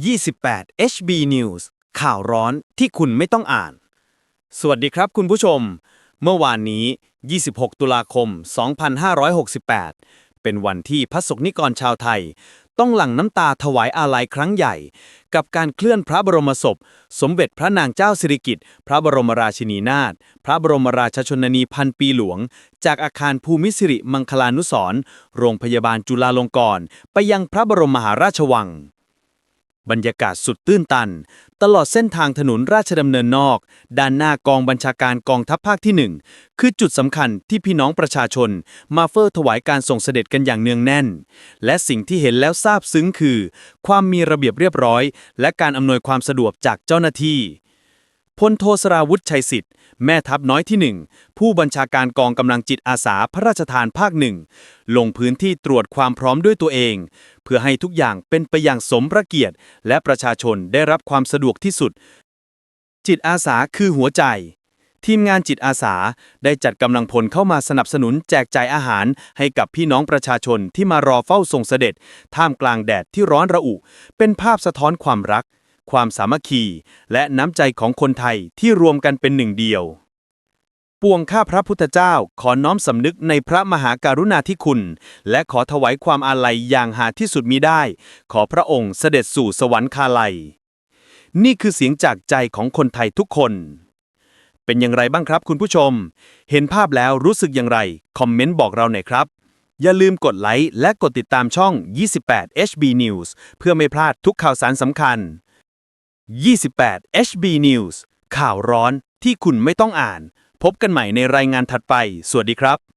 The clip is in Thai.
28 HB News ข่าวร้อนที่คุณไม่ต้องอ่าน สวัสดีครับคุณผู้ชม เมื่อวานนี้ 26 ตุลาคม 2568 เป็นวันที่พระสงฆ์นิกรชาวไทย ต้องหลั่งน้ำตาถวายอาลัยครั้งใหญ่ กับการเคลื่อนพระบรมศพ สมเด็จพระนางเจ้าสิริกิติ์พระบรมราชินีนาถพระบรมราชชนนีพันปีหลวง จากอาคารภูมิสิริมังคลานุสรโรงพยาบาลจุฬาลงกรณ์ไปยังพระบรมมหาราชวัง บรรยากาศสุดตื้นตัน ตลอดเส้นทางถนนราชดำเนินนอก ด้านหน้ากองบัญชาการกองทัพภาคที่ 1 คือจุดสำคัญที่พี่น้องประชาชน มาเฝ้าถวายการส่งเสด็จกันอย่างเนืองแน่น และสิ่งที่เห็นแล้วซาบซึ้งคือ ความมีระเบียบเรียบร้อย และการอำนวยความสะดวกจากเจ้าหน้าที่ พลโทสราวุธชัยสิทธิ์ แม่ทัพน้อยที่หนึ่งผู้บัญชาการกองกำลังจิตอาสาพระราชทานภาคหนึ่ง ลงพื้นที่ตรวจความพร้อมด้วยตัวเอง เพื่อให้ทุกอย่างเป็นไปอย่างสมพระเกียรติ และประชาชนได้รับความสะดวกที่สุด จิตอาสาคือหัวใจ ทีมงานจิตอาสาได้จัดกำลังพลเข้ามาสนับสนุนแจกจ่ายอาหารให้กับพี่น้องประชาชนที่มารอเฝ้าส่งเสด็จ ท่ามกลางแดดที่ร้อนระอุ เป็นภาพสะท้อนความรัก ความสามัคคี และน้ำใจของคนไทยที่รวมกันเป็นหนึ่งเดียว ปวงข้าพระพุทธเจ้าขอน้อมสำนึกในพระมหาการุณาธิคุณ และขอถวายความอาลัยอย่างหาที่สุดมิได้ ขอพระองค์เสด็จสู่สวรรคาลัย นี่คือเสียงจากใจของคนไทยทุกคน เป็นอย่างไรบ้างครับคุณผู้ชม เห็นภาพแล้วรู้สึกอย่างไร คอมเมนต์บอกเราหน่อยครับอย่าลืมกดไลค์และกดติดตามช่อง 28 HB News เพื่อไม่พลาดทุกข่าวสารสำคัญ 28 HB News ข่าวร้อนที่คุณไม่ต้องอ่าน พบกันใหม่ในรายงานถัดไป สวัสดีครับ